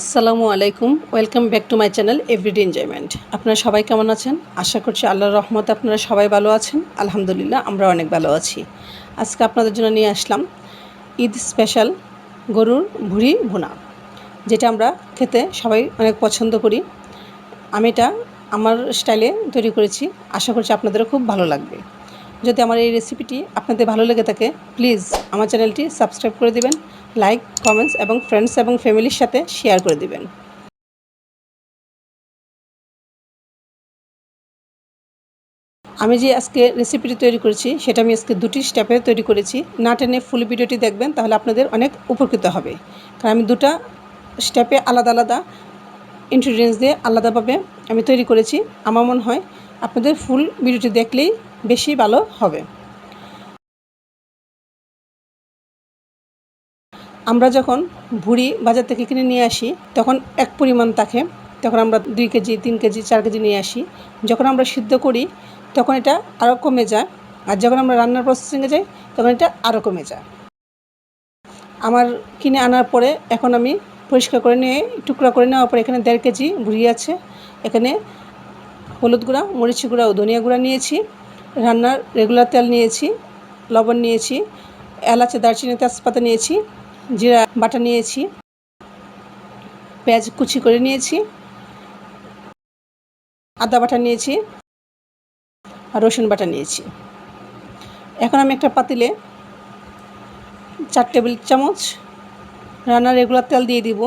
আসসালামু আলাইকুম, welcome back to my channel everyday enjoyment আপনারা সবাই কেমন আছেন? আশা করছি আল্লাহর রহমতে আপনারা সবাই ভালো আছেন। আলহামদুলিল্লাহ, আমরা অনেক ভালো আছি। আজকে আপনাদের জন্য নিয়ে আসলাম ঈদ স্পেশাল গরুর ভুড়ি ভুনা, যেটা আমরা খেতে সবাই অনেক পছন্দ করি। আমি এটা আমার স্টাইলে তৈরি করেছি। আশা করছি আপনাদেরও খুব ভালো লাগবে। যদি আমার এই রেসিপিটি আপনাদের ভালো লেগে থাকে প্লিজ আমার চ্যানেলটি সাবস্ক্রাইব করে দিবেন। লাইক, কমেন্টস এবং ফ্রেন্ডস এবং ফ্যামিলির সাথে শেয়ার করে দিবেন। আমি যে আজকে রেসিপিটি তৈরি করেছি, সেটা আমি আজকে দুটি স্টেপে তৈরি করেছি। না টেনে ফুল ভিডিওটি দেখবেন, তাহলে আপনাদের অনেক উপকৃত হবে। কারণ আমি দুটা স্টেপে আলাদা আলাদা ইনগ্রিডিয়েন্টস দিয়ে আলাদাভাবে আমি তৈরি করেছি। আমার মনে হয় আপনাদের ফুল ভিডিওটি দেখলেই বেশি ভালো হবে। আমরা যখন ভুড়ি বাজার থেকে কিনে নিয়ে আসি, তখন এক পরিমাণ থাকে তখন আমরা দুই কেজি, তিন কেজি, চার কেজি নিয়ে আসি। যখন আমরা সিদ্ধ করি, তখন এটা আরও কমে যায়। আর যখন আমরা রান্নার প্রসেসিংয়ে যাই, তখন এটা আরও কমে যায়। আমার কিনে আনার পরে এখন আমি পরিষ্কার করে নিয়ে, টুকরা করে নেওয়ার পরে এখানে দেড় কেজি ভুড়ি আছে। এখানে হলুদ গুঁড়া, মরিচি গুঁড়া ও ধনিয়া গুঁড়া নিয়েছি। রান্নার রেগুলার তেল নিয়েছি, লবণ নিয়েছি, এলাচে, দারচিনি, তেজপাতা নিয়েছি। জিরা বাটা নিয়েছি, পেঁয়াজ কুচি করে নিয়েছি, আদা বাটা নিয়েছি, আর রসুন বাটা নিয়েছি। এখন আমি একটা পাতিলে চার টেবিল চামচ রান্নার রেগুলার তেল দিয়ে দিব।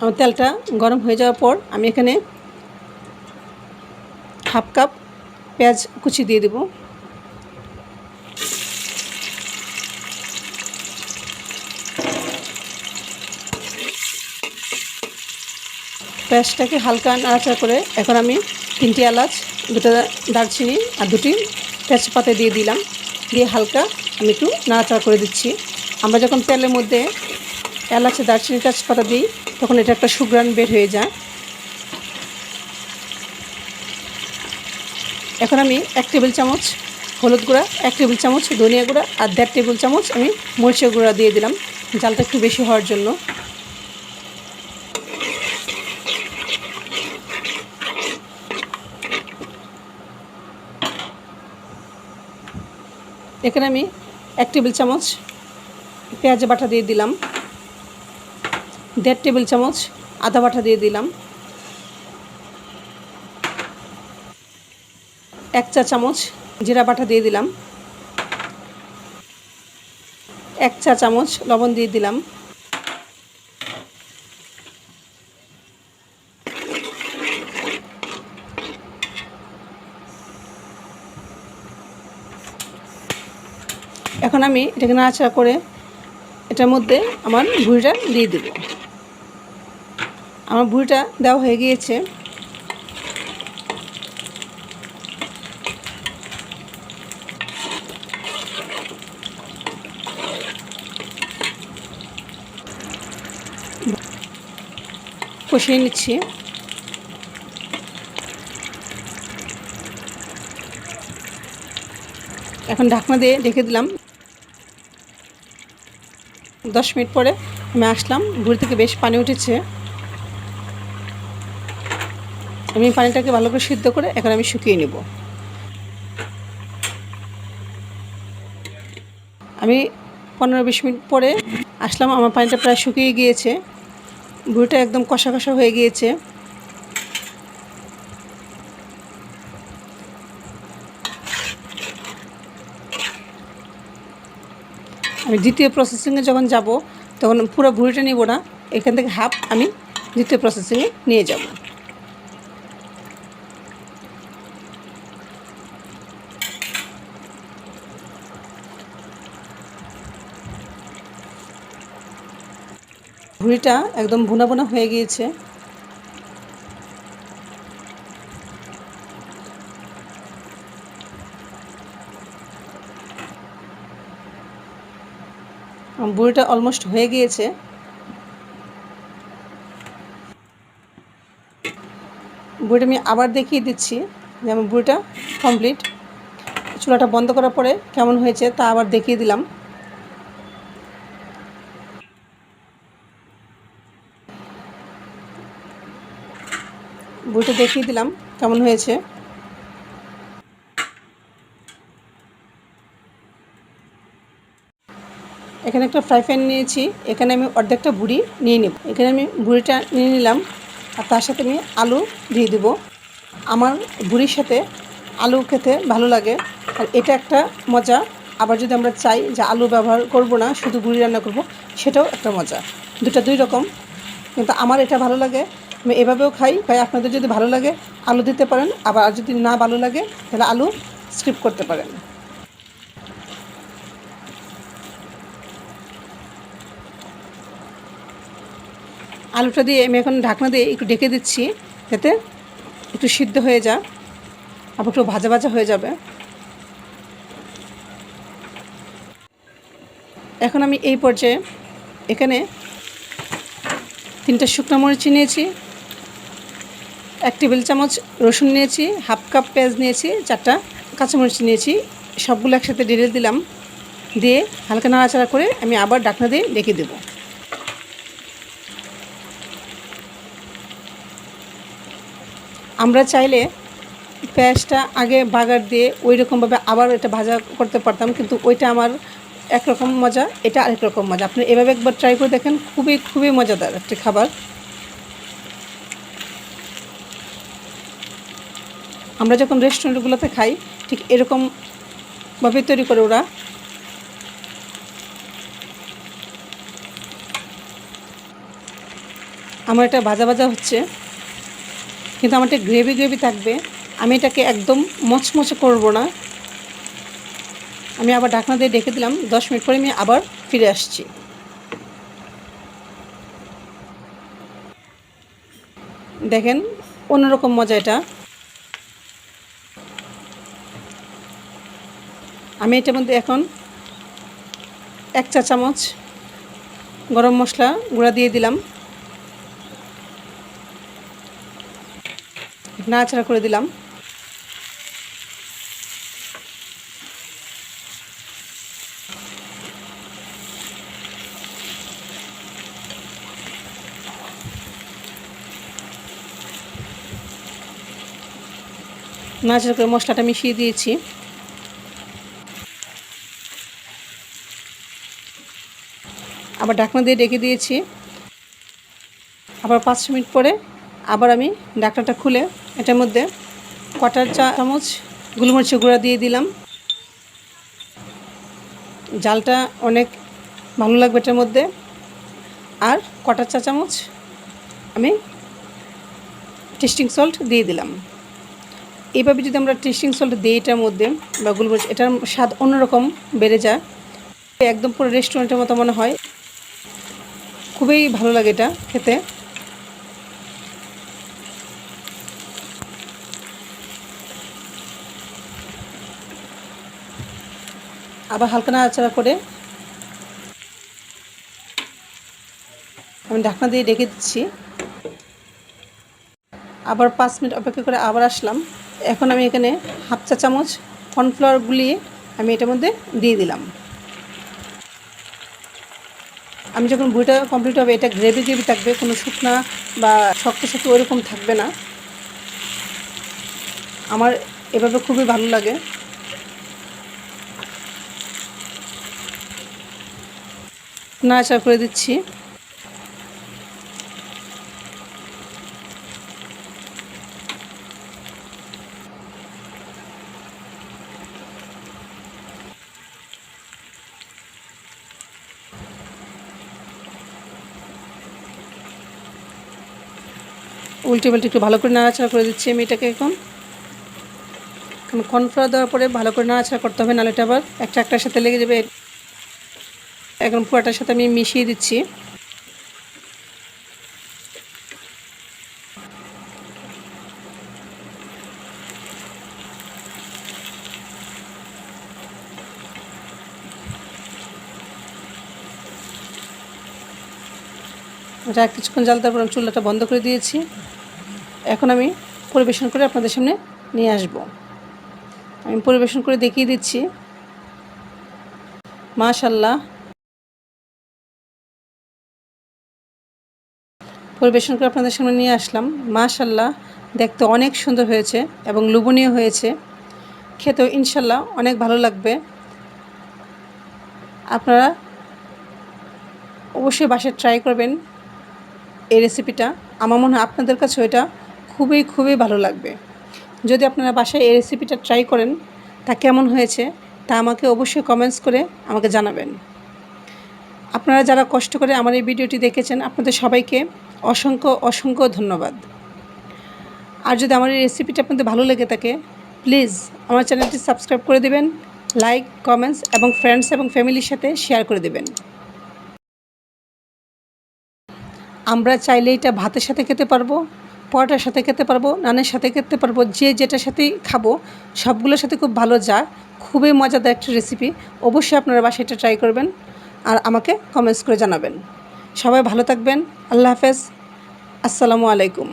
আমার তেলটা গরম হয়ে যাওয়ার পর আমি এখানে হাফ কাপ পেঁয়াজ কুচি দিয়ে দেব। পেঁয়াজটাকে হালকা নাড়াচাড়া করে এখন আমি তিনটি এলাচ, দুটো দারচিনি আর দুটি তেজপাতা দিয়ে দিলাম। দিয়ে হালকা আমি একটু নাড়াচাড়া করে দিচ্ছি। আমরা যখন তেলের মধ্যে এলাচে দারচিনি তেজপাতা দিই, তখন এটা একটা সুগ্রান বের হয়ে যায়। এখন আমি এক টেবিল চামচ হলুদ গুঁড়া, এক টেবিল চামচ ধনিয়া গুঁড়া আর দেড় টেবিল চামচ আমি মরিচের গুঁড়া দিয়ে দিলাম। জালটা একটু বেশি হওয়ার জন্য। এখানে আমি এক টেবিল চামচ পেঁয়াজ বাটা দিয়ে দিলাম। দেড় টেবিল চামচ আদা বাটা দিয়ে দিলাম। এক চা চামচ জিরা বাটা দিয়ে দিলাম। এক চা চামচ লবণ দিয়ে দিলাম। এখন আমি এটাকে নাড়াচাড়া করে এটার মধ্যে আমার ভুঁড়িটা দিয়ে দেব। আমার ভুঁড়িটা দেওয়া হয়ে গিয়েছে। কষিয়ে নিচ্ছি। এখন ঢাকনা দিয়ে রেখে দিলাম। দশ মিনিট পরে আমি আসলাম ভুড়ি থেকে বেশ পানি উঠেছে। আমি পানিটাকে ভালো করে সিদ্ধ করে এখন আমি শুকিয়ে নেব। আমি পনেরো বিশ মিনিট পরে আসলাম, আমার পানিটা প্রায় শুকিয়ে গিয়েছে। ভুড়িটা একদম কষা কষা হয়ে গিয়েছে। আমি দ্বিতীয় প্রসেসিংয়ে যখন যাব, তখন পুরো ভুড়িটা নিব না, এখান থেকে হাফ আমি দ্বিতীয় প্রসেসিংয়ে নিয়ে যাব। ভুড়িটা একদম ভুনা ভুনা হয়ে গিয়েছে। বুড়িটা অলমোস্ট হয়ে গিয়েছে। বুড়িটা আমি আবার দেখিয়ে দিচ্ছি যে আমার বুড়িটা কমপ্লিট চুলাটা বন্ধ করার পরে কেমন হয়েছে তা আবার দেখিয়ে দিলাম। বুড়িটা দেখিয়ে দিলাম, কেমন হয়েছে? এখানে একটা ফ্রাই প্যান নিয়েছি, এখানে আমি অর্ধেকটা বুড়ি নিয়ে নিব। এখানে আমি বুড়িটা নিয়ে নিলাম, আর তার সাথে আমি আলু দিয়ে দিব। আমার বুড়ির সাথে আলু খেতে ভালো লাগে, আর এটা একটা মজা। আবার যদি আমরা চাই যে আলু ব্যবহার করব না, শুধু বুড়ি রান্না করব, সেটাও একটা মজা। দুটা দুই রকম, কিন্তু আমার এটা ভালো লাগে। আমি এভাবেও খাই। ভাই, আপনাদের যদি ভালো লাগে, আলু দিতে পারেন। আবার আর যদি না ভালো লাগে, তাহলে আলু স্কিপ করতে পারেন। আলুটা দিয়ে আমি এখন ঢাকনা দিয়ে একটু ডেকে দিচ্ছি, যাতে একটু সিদ্ধ হয়ে যা। আবার একটু ভাজা ভাজা হয়ে যাবে। এখন আমি এই পর্যায়ে এখানে তিনটা শুকনো মরিচ নিয়েছি। এক টেবিল চামচ রসুন নিয়েছি, হাফ কাপ পেঁয়াজ নিয়েছি, চারটা কাঁচামরিচ নিয়েছি, সবগুলো একসাথে ঢেলে দিলাম। দিয়ে হালকা নাড়াচাড়া করে আমি আবার ডাকনা দিয়ে ডেকে দেবো। আমরা চাইলে পেঁয়াজটা আগে বাগার দিয়ে ওই রকমভাবে আবার এটা ভাজা করতে পারতাম, কিন্তু ওইটা আমার একরকম মজা, এটা আরেক রকম মজা। আপনি এভাবে একবার ট্রাই করে দেখেন, খুবই খুবই মজাদার একটি খাবার। আমরা যখন রেস্টুরেন্টগুলোতে খাই, ঠিক এরকমভাবে তৈরি করে ওরা। আমার এটা ভাজা ভাজা হচ্ছে, কিন্তু আমার এটা গ্রেভি গ্রেভি থাকবে। আমি এটাকে একদম মচমচে করব না। আমি আবার ঢাকনা দিয়ে ডেকে দিলাম, দশ মিনিট পরে আমি আবার ফিরে আসছি। দেখেন, অন্যরকম মজা এটা। আমি এটার মধ্যে এখন এক চা চামচ গরম মশলা গুঁড়া দিয়ে দিলাম। নাড়াচাড়া করে দিলাম। নাড়াচাড়া করে মশলাটা মিশিয়ে দিয়েছি। আবার ঢাকনা দিয়ে ডেকে দিয়েছি। আবার পাঁচ মিনিট পরে আবার আমি ডাকনাটা খুলে এটার মধ্যে কটার চা, চামচ গোলমরিচের গুঁড়া দিয়ে দিলাম। জালটা অনেক ভালো লাগবে এটার মধ্যে। আর কটার চা চামচ আমি টেস্টিং সল্ট দিয়ে দিলাম। এইভাবে যদি আমরা টেস্টিং সল্ট দিই এটার মধ্যে বা গোলমরিচ, এটার স্বাদ অন্যরকম বেড়ে যায়। একদম পুরো রেস্টুরেন্টের মতো মনে হয়। খুবই ভালো লাগে এটা খেতে। আবার হালকা নাড়াচাড়া করে আমি ঢাকনা দিয়ে ডেকে দিচ্ছি। আবার পাঁচ মিনিট অপেক্ষা করে আবার আসলাম। এখন আমি এখানে হাফ চা চামচ কর্নফ্লাওয়ার গুলিয়ে আমি এটার মধ্যে দিয়ে দিলাম। আমি যখন বইটা কমপ্লিট হবে, এটা গ্রেভি গ্রেভি থাকবে, কোনো শুকনা বা শক্ত শক্ত ওইরকম থাকবে না। আমার এভাবে খুবই ভালো লাগে। না নাড়াচাড়া করে দিচ্ছি। উল্টে পাল্টে একটু ভালো করে নাড়াচাড়া করে দিচ্ছি আমি এটাকে এখন। কারণ কর্নফ্লাওয়ার দেওয়ার পরে ভালো করে নাড়াচাড়া করতে হবে, নাহলে আবার একটা একটার সাথে লেগে যাবে। এখন পুরাটার সাথে আমি মিশিয়ে দিচ্ছি। এটা কিছুক্ষণ জাল তারপর চুলাটা বন্ধ করে দিয়েছি। এখন আমি পরিবেশন করে আপনাদের সামনে নিয়ে আসব। আমি পরিবেশন করে দেখিয়ে দিচ্ছি। মাশাল্লাহ পরিবেশন করে আপনাদের সামনে নিয়ে আসলাম। মাশাল্লাহ দেখতে অনেক সুন্দর হয়েছে এবং লোভনীয় হয়েছে। খেতেও ইনশাল্লাহ অনেক ভালো লাগবে। আপনারা অবশ্যই বাসায় ট্রাই করবেন। এই রেসিপিটা আমার মনে হয় আপনাদের কাছে এটা খুবই খুবই ভালো লাগবে। যদি আপনারা বাসায় এই রেসিপিটা ট্রাই করেন, তা কেমন হয়েছে, তা আমাকে অবশ্যই কমেন্টস করে আমাকে জানাবেন। আপনারা যারা কষ্ট করে আমার এই ভিডিওটি দেখেছেন, আপনাদের সবাইকে অসংখ্য অসংখ্য ধন্যবাদ। আর যদি আমার এই রেসিপিটা আপনাদের ভালো লেগে থাকে প্লিজ আমার চ্যানেলটি সাবস্ক্রাইব করে দেবেন লাইক কমেন্টস এবং ফ্রেন্ডস এবং ফ্যামিলির সাথে শেয়ার করে দেবেন। আমরা চাইলে এটা ভাতের সাথে খেতে পারব। পরোটার সাথে খেতে পারব, নানের সাথে খেতে পারব, যে যেটার সাথেই খাব, সবগুলোর সাথে খুব ভালো যায়। খুবই মজাদার একটা রেসিপি অবশ্যই আপনারা বাসায় এটা ট্রাই করবেন আর আমাকে কমেন্টস করে জানাবেন। সবাই ভালো থাকবেন। আল্লাহ হাফেজ। আসসালামু আলাইকুম।